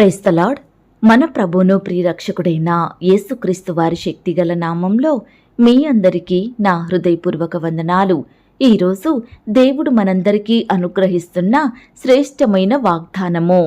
Praise the Lord మన ప్రభును ప్రియరక్షకుడైన యేసుక్రీస్తు వారి శక్తిగల నామంలో మీ అందరికీ నా హృదయపూర్వక వందనాలు. ఈరోజు దేవుడు మనందరికీ అనుగ్రహిస్తున్న శ్రేష్టమైన వాగ్దానము.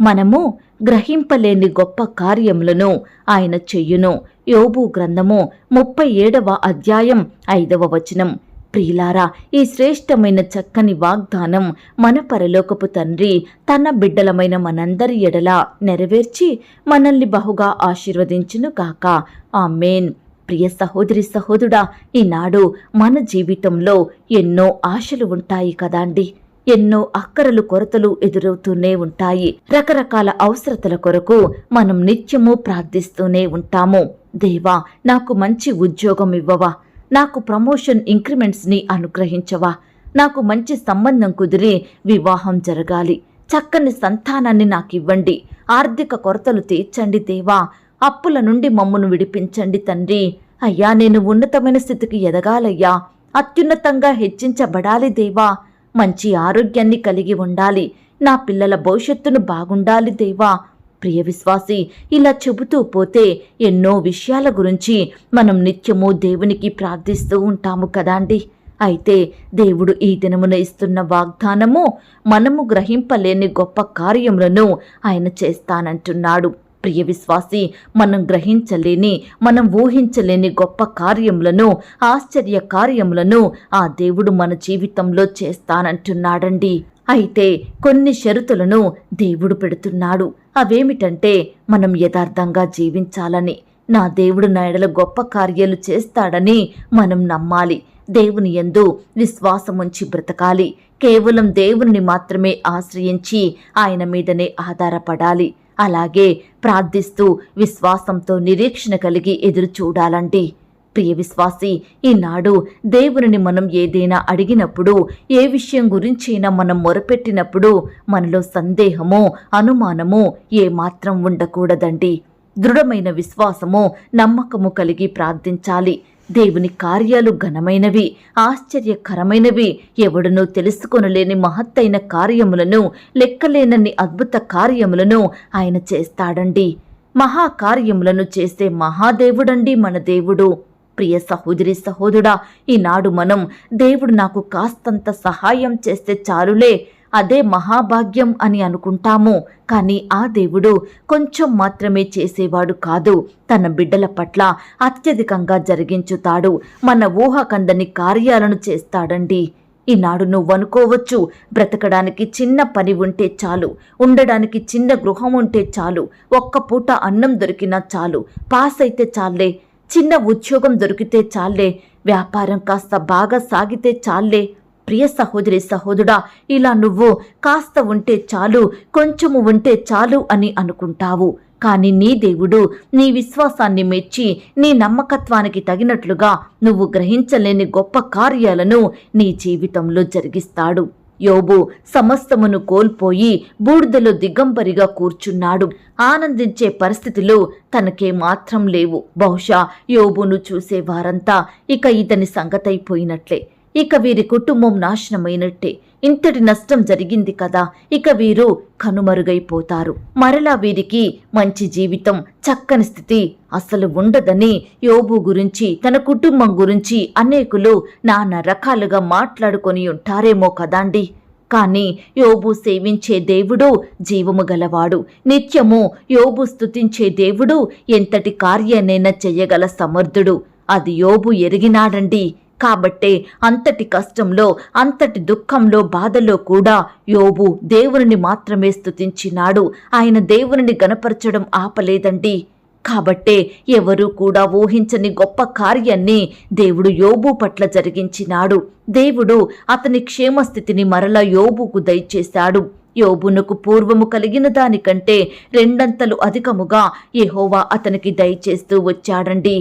మనము గ్రహింపలేని గొప్ప కార్యములను ఆయన చెయ్యును యోబు గ్రంథము ముప్పై ఏడవ అధ్యాయం ఐదవ వచనం. ప్రియులారా ఈ శ్రేష్టమైన చక్కని వాగ్దానం మన పరలోకపు తండ్రి తన బిడ్డలమైన మనందరి ఎడల నెరవేర్చి మనల్ని బహుగా ఆశీర్వదించును గాక. ఆ మేన్ ప్రియ సహోదరి సహోదుడా ఈనాడు మన జీవితంలో ఎన్నో ఆశలు ఉంటాయి కదాండి. ఎన్నో అక్కరలు కొరతలు ఎదురవుతూనే ఉంటాయి. రకరకాల అవసరతల కొరకు మనం నిత్యము ప్రార్థిస్తూనే ఉంటాము. దేవా నాకు మంచి ఉద్యోగం ఇవ్వవా. నాకు ప్రమోషన్ ఇంక్రిమెంట్స్ని అనుగ్రహించవా? నాకు మంచి సంబంధం కుదిరి వివాహం జరగాలి. చక్కని సంతానాన్ని నాకివ్వండి. ఆర్థిక కొరతలు తీర్చండి దేవా. అప్పుల నుండి మమ్మును విడిపించండి తండ్రి. అయ్యా నేను ఉన్నతమైన స్థితికి ఎదగాలయ్యా. అత్యున్నతంగా హెచ్చించబడాలి దేవా. మంచి ఆరోగ్యాన్ని కలిగి ఉండాలి. నా పిల్లల భవిష్యత్తును బాగుండాలి దేవా. ప్రియ విశ్వాసి ఇలా చెబుతూ పోతే ఎన్నో విషయాల గురించి మనం నిత్యము దేవునికి ప్రార్థిస్తూ ఉంటాము కదాండి అయితే దేవుడు ఈ దినమున ఇస్తున్న వాగ్దానము మనము గ్రహింపలేని గొప్ప కార్యములను ఆయన చేస్తానంటున్నాడు. ప్రియ విశ్వాసి మనం గ్రహించలేని మనం ఊహించలేని గొప్ప కార్యములను ఆశ్చర్య కార్యములను ఆ దేవుడు మన జీవితంలో చేస్తానంటున్నాడండి. అయితే కొన్ని షరతులను దేవుడు పెడుతున్నాడు. అవేమిటంటే మనం యథార్థంగా జీవించాలని నా దేవుడు నా ఎడల గొప్ప కార్యాలు చేస్తాడని మనం నమ్మాలి. దేవుని యందు విశ్వాసముంచి బ్రతకాలి. కేవలం దేవుని మాత్రమే ఆశ్రయించి ఆయన మీదనే ఆధారపడాలి. అలాగే ప్రార్థిస్తూ విశ్వాసంతో నిరీక్షణ కలిగి ఎదురు చూడాలండి ప్రియ విశ్వాసి ఈనాడు దేవుని మనం ఏదైనా అడిగినప్పుడు ఏ విషయం గురించైనా మనం మొరపెట్టినప్పుడు మనలో సందేహము అనుమానము ఏమాత్రం ఉండకూడదండి. దృఢమైన విశ్వాసము నమ్మకము కలిగి ప్రార్థించాలి. దేవుని కార్యాలు ఘనమైనవి ఆశ్చర్యకరమైనవి. ఎవడనూ తెలుసుకొనలేని మహత్తైన కార్యములను లెక్కలేనన్ని అద్భుత కార్యములను ఆయన చేస్తాడండి. మహాకార్యములను చేసే మహాదేవుడండి మన దేవుడు. ప్రియ సహోదరి సహోదరుడా ఈనాడు మనం దేవుడు నాకు కాస్తంత సహాయం చేస్తే చాలులే అదే మహాభాగ్యం అని అనుకుంటాము. కానీ ఆ దేవుడు కొంచెం మాత్రమే చేసేవాడు కాదు. తన బిడ్డల పట్ల అత్యధికంగా జరిగించుతాడు. మన ఊహకందని కార్యాలను చేస్తాడండి. ఈనాడు నువ్వనుకోవచ్చు బ్రతకడానికి చిన్న పని ఉంటే చాలు ఉండడానికి చిన్న గృహం ఉంటే చాలు ఒక్క పూట అన్నం దొరికినా చాలు పాస్ అయితే చాలే చిన్న ఉద్యోగం దొరికితే చాలే వ్యాపారం కాస్త బాగా సాగితే చాలే ప్రియ సహోదరి సహోదరుడా ఇలా నువ్వు కాస్త ఉంటే చాలు కొంచెము ఉంటే చాలు అని అనుకుంటావు. కానీ నీ దేవుడు నీ విశ్వాసాన్ని మెచ్చి నీ నమ్మకత్వానికి తగినట్లుగా నువ్వు గ్రహించలేని గొప్ప కార్యాలను నీ జీవితంలో జరిగిస్తాడు. యోబు సమస్తమును కోల్పోయి బూడిదలో దిగంబరిగా కూర్చున్నాడు. ఆనందించే పరిస్థితులు తనకే మాత్రం లేవు. బహుశా యోబును చూసే వారంతా ఇక ఇతని సంగతైపోయినట్లే. ఇక వీరి కుటుంబం నాశనమైనట్టే. ఇంతటి నష్టం జరిగింది కదా ఇక వీరు కనుమరుగైపోతారు. మరలా వీరికి మంచి జీవితం చక్కని స్థితి అసలు ఉండదని యోబు గురించి తన కుటుంబం గురించి అనేకులు నానా రకాలుగా మాట్లాడుకొని ఉంటారేమో కదాండి. కాని యోబు సేవించే దేవుడు జీవము గలవాడు. నిత్యము యోబు స్తుతించే దేవుడు ఎంతటి కార్యనైనా చెయ్యగల సమర్థుడు. అది యోబు ఎరిగినాడండి. కాబట్టే అంతటి కష్టంలో అంతటి దుఃఖంలో బాధలో కూడా యోబు దేవుని మాత్రమే స్తుతించినాడు. ఆయన దేవుని గనపరచడం ఆపలేదండి. కాబట్టే ఎవరూ కూడా ఊహించని గొప్ప కార్యాన్ని దేవుడు యోబు పట్ల జరిగించినాడు. దేవుడు అతని క్షేమస్థితిని మరల యోబుకు దయచేశాడు. యోబునకు పూర్వము కలిగిన దానికంటే రెండంతలు అధికముగా యెహోవా అతనికి దయచేస్తూ వచ్చాడండి.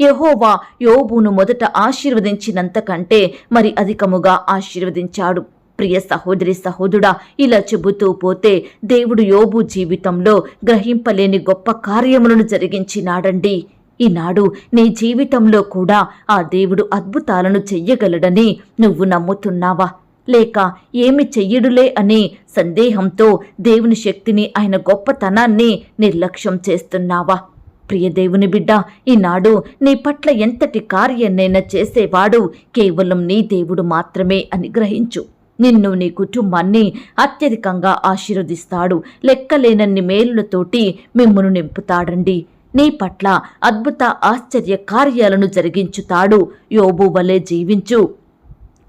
యహోవా యోబును మొదట ఆశీర్వదించినంతకంటే మరి అధికముగా ఆశీర్వదించాడు. ప్రియ సహోదరి సహోదరుడా ఇలా చెబుతూ పోతే దేవుడు యోబు జీవితంలో గ్రహింపలేని గొప్ప కార్యములను జరిగించినాడండి ఈనాడు నీ జీవితంలో కూడా ఆ దేవుడు అద్భుతాలను చెయ్యగలడని నువ్వు నమ్ముతున్నావా? లేక ఏమి చెయ్యడులే అనే సందేహంతో దేవుని శక్తిని ఆయన గొప్పతనాన్ని నిర్లక్ష్యం చేస్తున్నావా? ప్రియదేవుని బిడ్డ ఈనాడు నీ పట్ల ఎంతటి కార్యన్నైనా చేసేవాడు కేవలం నీ దేవుడు మాత్రమే అని గ్రహించు. నిన్ను నీ కుటుంబాన్ని అత్యధికంగా ఆశీర్వదిస్తాడు. లెక్కలేనన్ని మేలులతోటి మిమ్మను నింపుతాడండి. నీ పట్ల అద్భుత ఆశ్చర్య కార్యాలను జరిగించుతాడు. యోబు వలె జీవించు.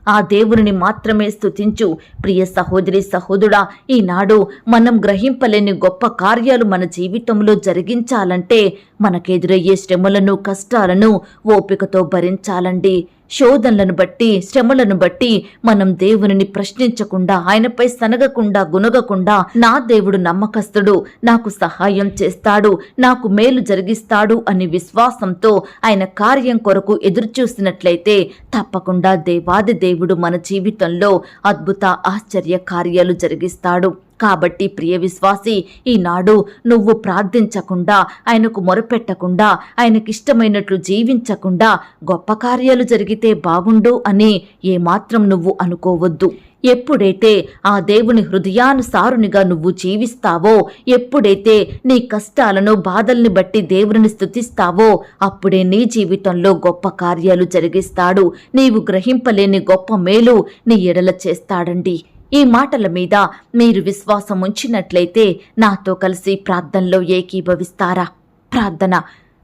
ఆ దేవుని మాత్రమే స్థుతించు ప్రియ సహోదరి సహోదరుడా ఈనాడు మనం గ్రహింపలేని గొప్ప కార్యాలు మన జీవితంలో జరిగించాలంటే మనకెదురయ్యే శ్రమలను కష్టాలను ఓపికతో భరించాలండి. శోధనలను బట్టి శ్రమలను బట్టి మనం దేవునిని ప్రశ్నించకుండా ఆయనపై సనగకుండా గునగకుండా నా దేవుడు నమ్మకస్తుడు నాకు సహాయం చేస్తాడు నాకు మేలు జరిగిస్తాడు అని విశ్వాసంతో ఆయన కార్యం కొరకు ఎదురుచూసినట్లయితే తప్పకుండా దేవాది దేవుడు మన జీవితంలో అద్భుత ఆశ్చర్య కార్యాలు జరిగిస్తాడు. కాబట్టి ప్రియ విశ్వాసి ఈనాడు నువ్వు ప్రార్థించకుండా ఆయనకు మొరపెట్టకుండా ఆయనకిష్టమైనట్లు జీవించకుండా గొప్ప కార్యాలు జరిగితే బాగుండు అని ఏమాత్రం నువ్వు అనుకోవద్దు. ఎప్పుడైతే ఆ దేవుని హృదయానుసారునిగా నువ్వు జీవిస్తావో ఎప్పుడైతే నీ కష్టాలను బాధల్ని బట్టి దేవుని స్థుతిస్తావో అప్పుడే నీ జీవితంలో గొప్ప కార్యాలు జరిగిస్తాడు. నీవు గ్రహింపలేని గొప్ప మేలు నీ ఎడల చేస్తాడండి. ఈ మాటల మీద మీరు విశ్వాసం ఉంచినట్లయితే నాతో కలిసి ప్రార్థనలో ఏకీభవిస్తారా? ప్రార్థన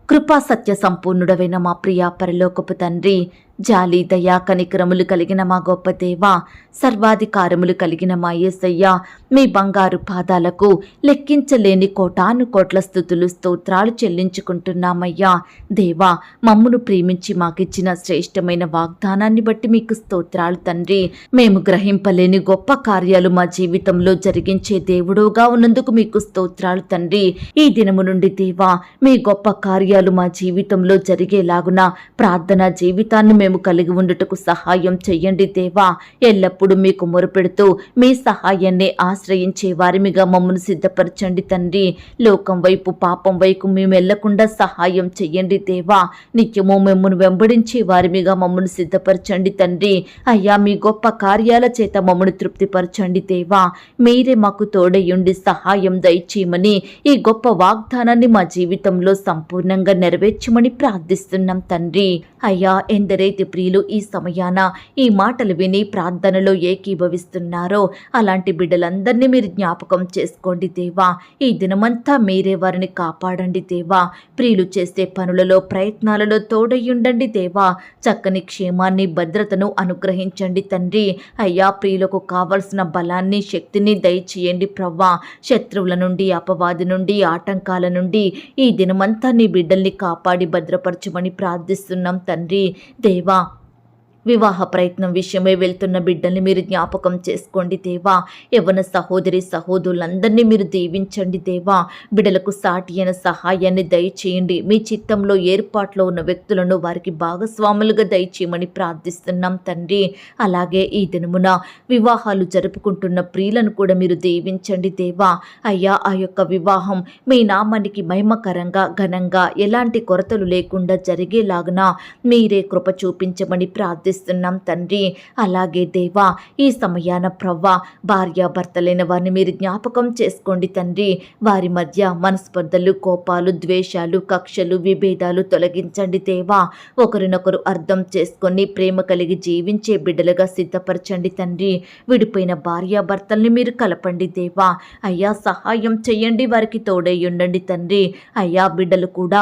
కృపా సత్య సంపూర్ణుడవైన మా ప్రియా పరలోకపు తండ్రి జాలి దయా కనికరములు కలిగిన మా గొప్ప దేవా సర్వాధికారములు కలిగిన మా యేసయ్య మీ బంగారు పాదాలకు లెక్కించలేని కోటాను కోట్ల స్థుతులు స్తోత్రాలు చెల్లించుకుంటున్నామయ్యా. దేవా మమ్మును ప్రేమించి మాకిచ్చిన శ్రేష్టమైన వాగ్దానాన్ని బట్టి మీకు స్తోత్రాలు తండ్రి. మేము గ్రహింపలేని గొప్ప కార్యాలు మా జీవితంలో జరిగించే దేవుడుగా ఉన్నందుకు మీకు స్తోత్రాలు తండ్రి. ఈ దినము నుండి దేవా మీ గొప్ప కార్యాలు మా జీవితంలో జరిగేలాగున ప్రార్థనా జీవితాన్ని మేము కలిగి ఉండుటకు సహాయం చెయ్యండి దేవా. ఎల్లప్పుడూ మీకు మొరపెడుతూ మీ సహాయాన్ని ఆశ్రయించే వారిమిగా మమ్మను సిద్ధపరచండి తండ్రి. లోకం వైపు పాపం వైపు మేము వెళ్ళకుండా సహాయం చెయ్యండి దేవా. నిత్యము మిమ్మను వెంబడించే వారిమిగా మమ్మల్ని సిద్ధపరచండి తండ్రి. అయ్యా మీ గొప్ప కార్యాల చేత మమ్మల్ని తృప్తిపరచండి దేవా. మీరే మాకు తోడయుండి సహాయం దయచేయమని ఈ గొప్ప వాగ్దానాన్ని మా జీవితంలో సంపూర్ణంగా నెరవేర్చమని ప్రార్థిస్తున్నాం తండ్రి. అయ్యా ఎందరైతే ప్రియులు ఈ సమయాన ఈ మాటలు విని ప్రార్థనలో ఏకీభవిస్తున్నారో అలాంటి బిడ్డలందరినీ మీరు జ్ఞాపకం చేసుకోండి దేవా. ఈ దినమంతా మీరే వారిని కాపాడండి దేవా. ప్రియులు చేసే పనులలో ప్రయత్నాలలో తోడయ్యుండండి దేవా. చక్కని క్షేమాన్ని భద్రతను అనుగ్రహించండి తండ్రి. అయ్యా ప్రియులకు కావలసిన బలాన్ని శక్తిని దయచేయండి ప్రవ్వా. శత్రువుల నుండి అపవాది నుండి ఆటంకాల నుండి ఈ దినమంతా నీ బిడ్డల్ని కాపాడి భద్రపరచమని ప్రార్థిస్తున్నాం తండ్రి. దేవా వివాహ ప్రయత్నం విషయమై వెళ్తున్న బిడ్డల్ని మీరు జ్ఞాపకం చేసుకోండి దేవా. యవన సహోదరి సహోదరులందరినీ మీరు దీవించండి దేవా. బిడ్డలకు సాటి అయిన సహాయాన్ని దయచేయండి. మీ చిత్తంలో ఏర్పాట్లో ఉన్న వ్యక్తులను వారికి భాగస్వాములుగా దయచేయమని ప్రార్థిస్తున్నాం తండ్రి. అలాగే ఈ దినమున వివాహాలు జరుపుకుంటున్న ప్రియులను కూడా మీరు దీవించండి దేవా. అయ్యా ఆ యొక్క వివాహం మీ నామానికి మహిమకరంగా ఘనంగా ఎలాంటి కొరతలు లేకుండా జరిగేలాగున మీరే కృప చూపించమని ప్రార్థి ప్రార్థిస్తున్నాం తండ్రి. అలాగే దేవా ఈ సమయాన ప్రవ్వ భార్యాభర్తలైన వారిని మీరు జ్ఞాపకం చేసుకోండి తండ్రి. వారి మధ్య మనస్పర్ధలు కోపాలు ద్వేషాలు కక్షలు విభేదాలు తొలగించండి దేవా. ఒకరినొకరు అర్థం చేసుకొని ప్రేమ కలిగి జీవించే బిడ్డలుగా సిద్ధపరచండి తండ్రి. విడిపోయిన భార్యాభర్తల్ని మీరు కలపండి దేవా. అయ్యా సహాయం చేయండి వారికి తోడై ఉండండి తండ్రి. అయ్యా బిడ్డలు కూడా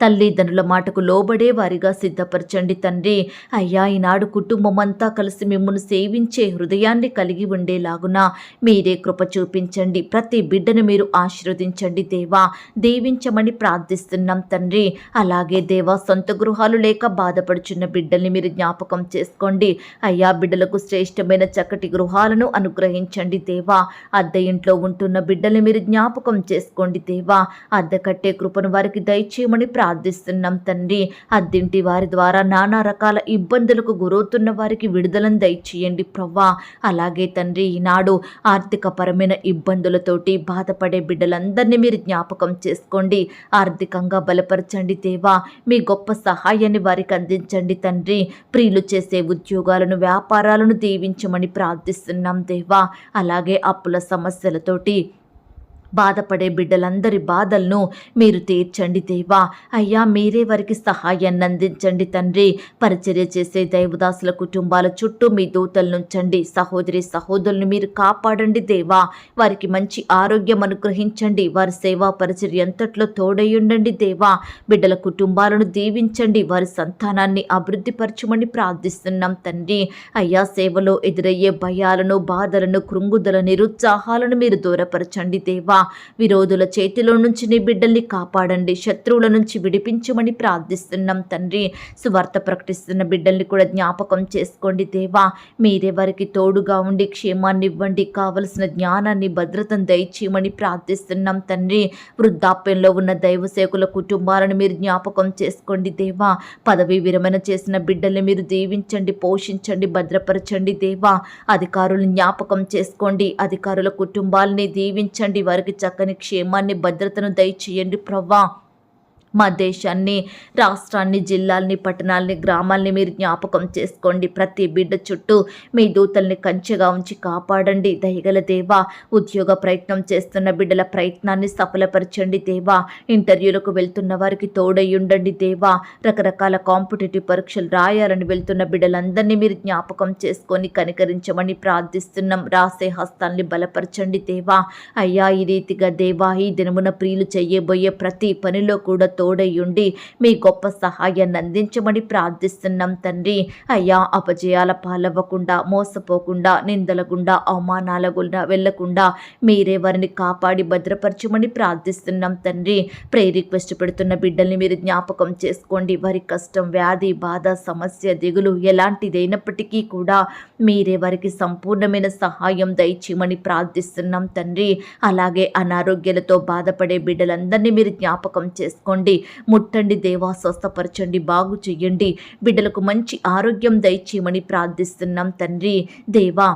తల్లిదండ్రుల మాటకు లోబడే వారిగా సిద్ధపరచండి తండ్రి. అయ్యా ఈనాడు కుటుంబం అంతా కలిసి మిమ్మల్ని సేవించే హృదయాన్ని కలిగి ఉండేలాగున మీరే కృప చూపించండి. ప్రతి బిడ్డను మీరు ఆశీర్వదించండి దేవా. దీవించమని ప్రార్థిస్తున్నాం తండ్రి. అలాగే దేవా సొంత గృహాలు లేక బాధపడుచున్న బిడ్డల్ని మీరు జ్ఞాపకం చేసుకోండి. అయ్యా బిడ్డలకు శ్రేష్టమైన చక్కటి గృహాలను అనుగ్రహించండి దేవా. అద్దె ఇంట్లో ఉంటున్న బిడ్డల్ని మీరు జ్ఞాపకం చేసుకోండి దేవా. అద్దె కట్టే కృపను వారికి దయచేయమని ప్రార్థిస్తున్నాం తండ్రి. అద్దింటి వారి ద్వారా నానా రకాల ఇబ్బందులకు గురవుతున్న వారికి విడుదలను దయచేయండి ప్రవ్వా. అలాగే తండ్రి ఈనాడు ఆర్థికపరమైన ఇబ్బందులతోటి బాధపడే బిడ్డలందరినీ మీరు జ్ఞాపకం చేసుకోండి. ఆర్థికంగా బలపరచండి దేవా. మీ గొప్ప సహాయాన్ని వారికి అందించండి తండ్రి. ప్రియులు చేసే ఉద్యోగాలను వ్యాపారాలను దీవించమని ప్రార్థిస్తున్నాం దేవా. అలాగే అప్పుల సమస్యలతోటి బాధపడే బిడ్డలందరి బాధలను మీరు తీర్చండి దేవా. అయ్యా మీరే వారికి సహాయాన్ని అందించండి తండ్రి. పరిచర్య చేసే దైవదాసుల కుటుంబాల చుట్టూ మీ దూతలు నుంచండి సహోదరి సహోదరులను మీరు కాపాడండి దేవా. వారికి మంచి ఆరోగ్యం అనుగ్రహించండి. వారి సేవా పరిచర్య ఎంతట్లో తోడయ్యుండండి దేవా. బిడ్డల కుటుంబాలను దీవించండి. వారి సంతానాన్ని అభివృద్ధిపరచమని ప్రార్థిస్తున్నాం తండ్రి. అయ్యా సేవలో ఎదురయ్యే భయాలను బాధలను కృంగుదల నిరుత్సాహాలను మీరు దూరపరచండి దేవా. విరోధుల చేతిలో నుంచి నీ బిడ్డల్ని కాపాడండి. శత్రువుల నుంచి విడిపించమని ప్రార్థిస్తున్నాం తండ్రి. సువార్త ప్రకటిస్తున్న బిడ్డల్ని కూడా జ్ఞాపకం చేసుకోండి దేవా. మీరే వారికి తోడుగా ఉండి క్షేమాన్ని ఇవ్వండి కావలసిన జ్ఞానాన్ని భద్రతను దయచేయమని ప్రార్థిస్తున్నాం తండ్రి. వృద్ధాప్యంలో ఉన్న దైవ సేకుల కుటుంబాలను మీరు జ్ఞాపకం చేసుకోండి దేవా. పదవి విరమణ చేసిన బిడ్డల్ని మీరు దీవించండి పోషించండి భద్రపరచండి దేవా. అధికారులను జ్ఞాపకం చేసుకోండి అధికారుల కుటుంబాలని దీవించండి వారికి చక్కని క్షేమాన్ని భద్రతను దయచేయండి. ప్రవ్వా మా దేశాన్ని రాష్ట్రాన్ని జిల్లాల్ని పట్టణాల్ని గ్రామాల్ని మీరు జ్ఞాపకం చేసుకోండి. ప్రతి బిడ్డ చుట్టూ మీ దూతల్ని కంచెగా ఉంచి కాపాడండి. దయగల దేవా ఉద్యోగ ప్రయత్నం చేస్తున్న బిడ్డల ప్రయత్నాన్ని సఫలపరచండి దేవా. ఇంటర్వ్యూలకు వెళ్తున్న వారికి తోడయ్యుండండి దేవా. రకరకాల కాంపిటేటివ్ పరీక్షలు రాయాలని వెళ్తున్న బిడ్డలందరినీ మీరు జ్ఞాపకం చేసుకొని కనికరించమని ప్రార్థిస్తున్నాం. రాసే హస్తాల్ని బలపరచండి దేవా. అయ్యా ఈ రీతిగా దేవా ఈ దినమున ప్రియులు చెయ్యబోయే ప్రతి పనిలో కూడా తోడయ్యుండి మీ గొప్ప సహాయాన్ని అందించమని ప్రార్థిస్తున్నాం తండ్రి. అయ్యా అపజయాల పాలవ్వకుండా మోసపోకుండా నిందల గుండా అవమానాల గుండా వెళ్ళకుండా మీరే వారిని కాపాడి భద్రపరచమని ప్రార్థిస్తున్నాం తండ్రి. ప్రే రిక్వెస్ట్ పెడుతున్న బిడ్డల్ని మీరు జ్ఞాపకం చేసుకోండి. వారి కష్టం వ్యాధి బాధ సమస్య దిగులు ఎలాంటిదైనప్పటికీ కూడా మీరే వారికి సంపూర్ణమైన సహాయం దయచేయమని ప్రార్థిస్తున్నాం తండ్రి. అలాగే అనారోగ్యాలతో బాధపడే బిడ్డలందరినీ మీరు జ్ఞాపకం చేసుకోండి. ముట్టండి దేవా స్వస్థపరచండి బాగు చెయ్యండి బిడ్డలకు మంచి ఆరోగ్యం దయచేయమని ప్రార్థిస్తున్నాం తండ్రి. దేవా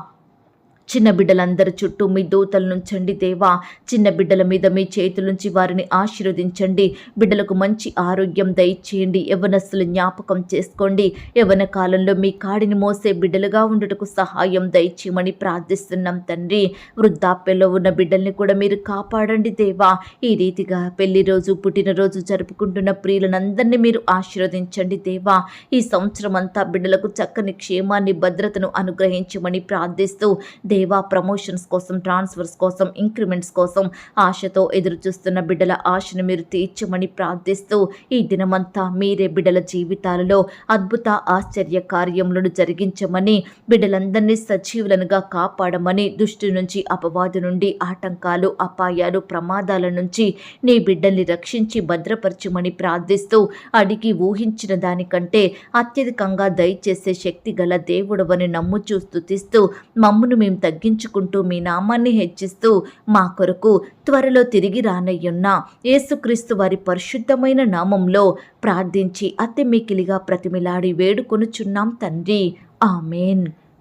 చిన్న బిడ్డలందరి చుట్టూ మీ దూతలు నుంచండి దేవా. చిన్న బిడ్డల మీద మీ చేతులుంచి వారిని ఆశీర్వదించండి. బిడ్డలకు మంచి ఆరోగ్యం దయచేయండి. యవనస్తులు జ్ఞాపకం చేసుకోండి. యవన కాలంలో మీ కాడిని మోసే బిడ్డలుగా ఉండటకు సహాయం దయచేయమని ప్రార్థిస్తున్నాం తండ్రి. వృద్ధాప్యలో ఉన్న బిడ్డల్ని కూడా మీరు కాపాడండి దేవా. ఈ రీతిగా పెళ్ళి రోజు పుట్టినరోజు జరుపుకుంటున్న ప్రియులనందరినీ మీరు ఆశీర్వదించండి దేవా. ఈ సంవత్సరం అంతా బిడ్డలకు చక్కని క్షేమాన్ని భద్రతను అనుగ్రహించమని ప్రార్థిస్తూ దేవ ప్రమోషన్స్ కోసం ట్రాన్స్ఫర్స్ కోసం ఇంక్రిమెంట్స్ కోసం ఆశతో ఎదురు చూస్తున్న బిడ్డల ఆశను మీరు తీర్చమని ప్రార్థిస్తూ ఈ దినమంతా మీరే బిడ్డల జీవితాలలో అద్భుత ఆశ్చర్య కార్యములను జరిగించమని బిడ్డలందరినీ సజీవులనుగా కాపాడమని దుష్టి నుంచి అపవాదు నుండి ఆటంకాలు అపాయాలు ప్రమాదాల నుంచి నీ బిడ్డల్ని రక్షించి భద్రపరచమని ప్రార్థిస్తూ అడిగి ఊహించిన దానికంటే అత్యధికంగా దయచేసే శక్తి గల దేవుడవని నమ్ముచూ స్తుతిస్తూ మమ్మును మేము తగ్గించుకుంటూ మీ నామాన్ని హెచ్చిస్తూ మా కొరకు త్వరలో తిరిగి రానయ్యున్న యేసుక్రీస్తు వారి పరిశుద్ధమైన నామంలో ప్రార్థించి అతి మికిలిగా ప్రతిమిలాడి వేడుకొనుచున్నాం తండ్రి. ఆమెన్.